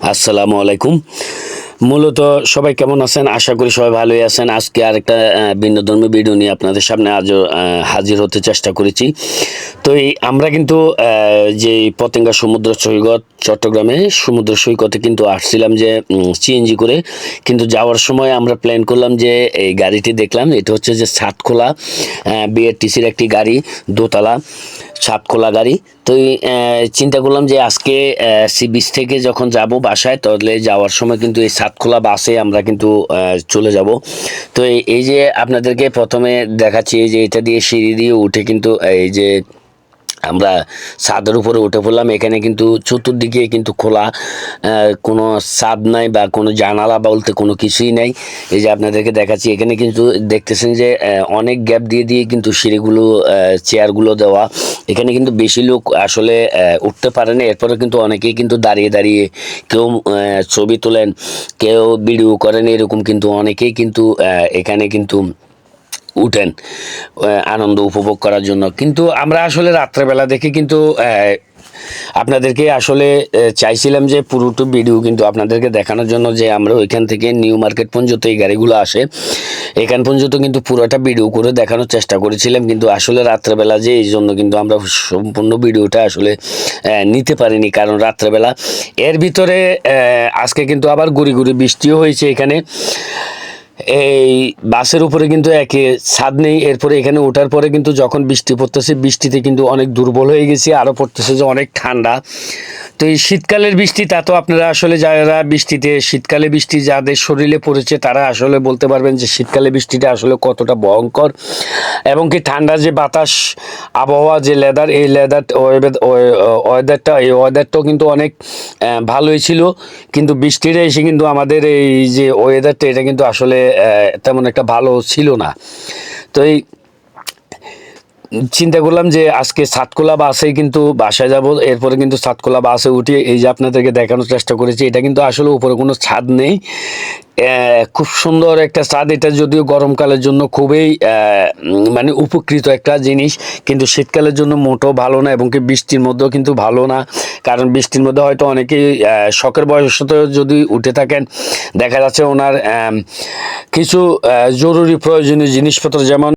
আসসালামু আলাইকুম। মূলত সবাই কেমন আছেন? আশা করি সবাই ভালোই আছেন। আজকে আরেকটা আহ, ভিন্নধর্মী ভিডিও নিয়ে আপনাদের সামনে আজও হাজির হতে চেষ্টা করেছি। তো এই আমরা কিন্তু যে পতেঙ্গা সমুদ্র সৈকত চট্টগ্রামে সমুদ্র সৈকতে কিন্তু আসছিলাম যে সিএনজি করে। কিন্তু যাওয়ার সময় আমরা প্ল্যান করলাম যে, এই গাড়িটি দেখলাম, এটা হচ্ছে যে সাতখোলা বিআরটিসির একটি গাড়ি, দোতলা সাতখোলা গাড়ি। তো চিন্তা করলাম যে আজকে সি বিচ থেকে যখন যাব বাসায়, তাহলে যাওয়ার সময় কিন্তু এই সাতখোলা বাসে আমরা কিন্তু চলে যাব। তো এই যে আপনাদেরকে প্রথমে দেখাচ্ছি, এই যে এটা দিয়ে সিঁড়ি দিয়ে উঠে কিন্তু, এই যে আমরা ছাদের উপরে উঠে পড়লাম। এখানে কিন্তু চতুর্দিকে কিন্তু খোলা কোনো ছাদ নাই বা কোনো জানালা বলতে কোনো কিছুই নাই। এই যে আপনাদেরকে দেখাচ্ছি, এখানে কিন্তু দেখতেছেন যে অনেক গ্যাপ দিয়ে দিয়ে কিন্তু সিঁড়িগুলো চেয়ারগুলো দেওয়া। এখানে কিন্তু বেশি লোক আসলে উঠতে পারে না। এরপরে কিন্তু অনেকেই কিন্তু দাঁড়িয়ে দাঁড়িয়ে কেউ ছবি তোলেন, কেউ ভিডিও করেন, এরকম কিন্তু অনেকেই কিন্তু এখানে কিন্তু উঠেন আনন্দ উপভোগ করার জন্য। কিন্তু আমরা আসলে রাত্রেবেলা দেখে কিন্তু আপনাদেরকে আসলে চাইছিলাম যে পুরোটো ভিডিও কিন্তু আপনাদেরকে দেখানোর জন্য যে আমরা ওইখান থেকে নিউ মার্কেট পর্যন্ত এই গাড়িগুলো আসে। এখান পর্যন্ত কিন্তু পুরোটা ভিডিও করে দেখানোর চেষ্টা করেছিলাম, কিন্তু আসলে রাত্রেবেলা যে এই জন্য কিন্তু আমরা সম্পূর্ণ ভিডিওটা আসলে নিতে পারিনি। কারণ রাত্রেবেলা এর ভিতরে আজকে কিন্তু আবার গুড়ি গুড়ি বৃষ্টিও হয়েছে এখানে। এই বাসের উপরে কিন্তু একে ছাদ নেই। এরপরে এখানে ওঠার পরে কিন্তু যখন বৃষ্টি পড়তেছে, বৃষ্টিতে কিন্তু অনেক দুর্বল হয়ে গেছি আরও পড়তেছে যে অনেক ঠান্ডা। তো এই শীতকালের বৃষ্টি, তা তো আপনারা আসলে যারা বৃষ্টিতে, শীতকালে বৃষ্টি যাদের শরীরে পড়েছে, তারা আসলে বলতে পারবেন যে শীতকালে বৃষ্টিটা আসলে কতটা ভয়ঙ্কর। এবং কি ঠান্ডা যে বাতাস, আবহাওয়া যে লেদার, এই লেদার ওয়েদারটা, এই ওয়েদারটাও কিন্তু অনেক ভালোই ছিল। কিন্তু বৃষ্টিটা এসে কিন্তু আমাদের এই যে ওয়েদারটা, এটা কিন্তু আসলে তেমন একটা ভালো ছিল না। তো এই চিন্তা করলাম যে আজকে সাতকোলা বাসে কিন্তু বাসায় যাব, এরপরে কিন্তু সাতকোলা বাসে উঠে এই যে আপনাদেরকে দেখানোর চেষ্টা করেছি, এটা কিন্তু আসলে উপরে কোনো ছাদ নেই। খুব সুন্দর একটা ছাদ, এটা যদিও গরমকালের জন্য খুবই মানে উপকৃত একটা জিনিস, কিন্তু শীতকালের জন্য মোটো ভালো না, এবং কি বৃষ্টির মধ্যেও কিন্তু ভালো না, কারণ বৃষ্টির মধ্যে হয়তো অনেকেই শখের বয়সতে যদি উঠে থাকেন, দেখা যাচ্ছে ওনার কিছু জরুরি প্রয়োজনীয় জিনিসপত্র, যেমন